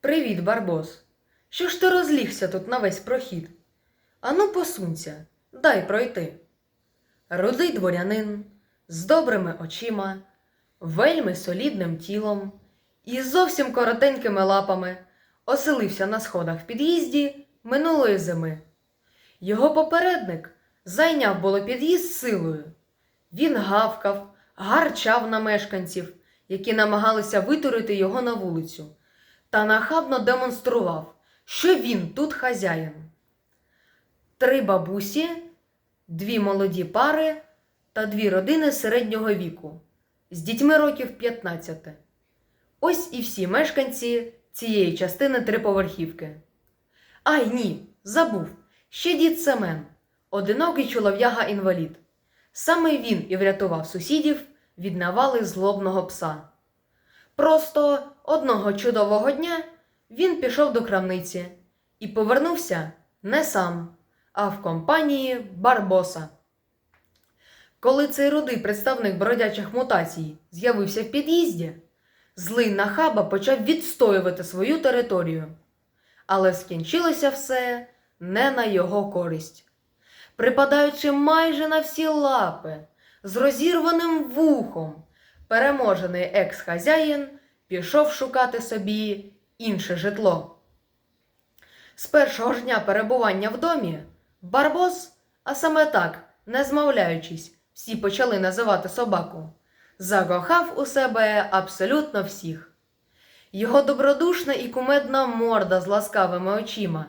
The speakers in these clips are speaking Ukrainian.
Привіт, Барбос. Що ж ти розлігся тут на весь прохід? Ану, посунься, дай пройти. Рудий дворянин з добрими очима, вельми солідним тілом і зовсім коротенькими лапами оселився на сходах в під'їзді минулої зими. Його попередник зайняв було під'їзд силою. Він гавкав, гарчав на мешканців, які намагалися витурити його на вулицю, та нахабно демонстрував, що він тут хазяїн. Три бабусі, дві молоді пари та дві родини середнього віку з дітьми років 15. Ось і всі мешканці цієї частини триповерхівки. Ай ні, забув. Ще дід Семен, одинокий чолов'яга інвалід. Саме він і врятував сусідів від навали злобного пса. Просто одного чудового дня він пішов до крамниці і повернувся не сам, а в компанії Барбоса. Коли цей рудий представник бродячих мутацій з'явився в під'їзді, злий нахаба почав відстоювати свою територію. Але скінчилося все не на його користь. Припадаючи майже на всі лапи, з розірваним вухом, переможений екс-хазяїн пішов шукати собі інше житло. З першого ж дня перебування в домі Барбос, а саме так, не змовляючись, всі почали називати собаку, закохав у себе абсолютно всіх. Його добродушна і кумедна морда з ласкавими очима,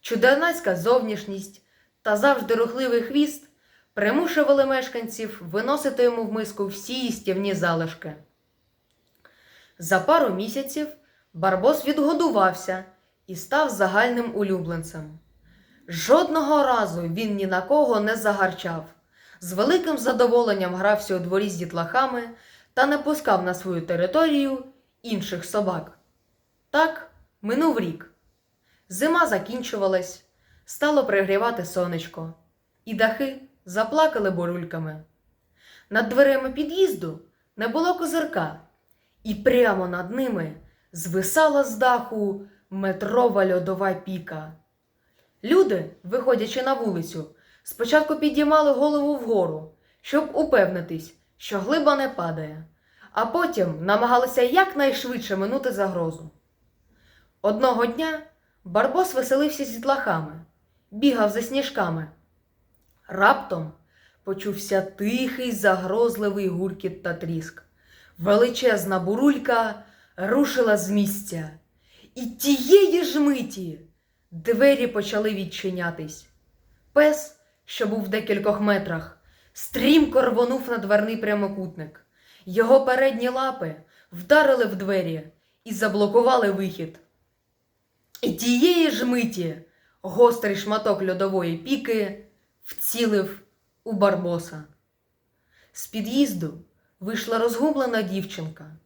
чудернацька зовнішність та завжди рухливий хвіст примушували мешканців виносити йому в миску всі їстівні залишки. За пару місяців Барбос відгодувався і став загальним улюбленцем. Жодного разу він ні на кого не загарчав, з великим задоволенням грався у дворі з дітлахами та не пускав на свою територію інших собак. Так минув рік. Зима закінчувалась, стало пригрівати сонечко, і дахи заплакали бурульками. Над дверима під'їзду не було козирка, і прямо над ними звисала з даху метрова льодова піка. Люди, виходячи на вулицю, спочатку підіймали голову вгору, щоб упевнитись, що глиба не падає, а потім намагалися якнайшвидше минути загрозу. Одного дня Барбос веселився з дітлахами, бігав за сніжками. Раптом почувся тихий загрозливий гуркіт та тріск. Величезна бурулька рушила з місця. І тієї ж миті двері почали відчинятись. Пес, що був в декількох метрах, стрімко рвонув на дверний прямокутник. Його передні лапи вдарили в двері і заблокували вихід. І тієї ж миті гострий шматок льодової піки вцілив у Барбоса. З під'їзду вийшла розгублена дівчинка,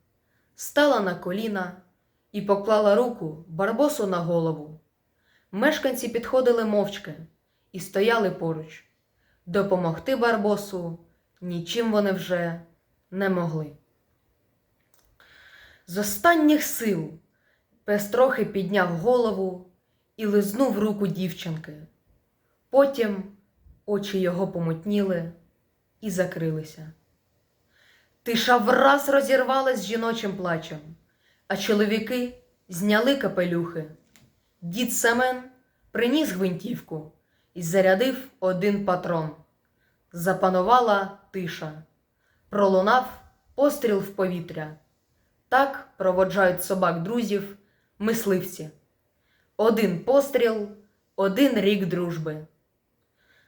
стала на коліна і поклала руку Барбосу на голову. Мешканці підходили мовчки і стояли поруч. Допомогти Барбосу нічим вони вже не могли. З останніх сил пес трохи підняв голову і лизнув руку дівчинки. Потім очі його помутніли і закрилися. Тиша враз розірвалась жіночим плачем, а чоловіки зняли капелюхи. Дід Семен приніс гвинтівку і зарядив один патрон. Запанувала тиша. Пролунав постріл в повітря. Так проводжають собак друзів мисливці. Один постріл, один рік дружби.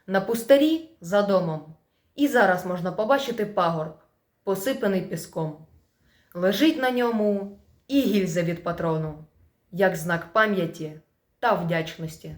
На пустирі за домом і зараз можна побачити пагорб, посипаний піском. Лежить на ньому і гільза від патрону, як знак пам'яті та вдячності.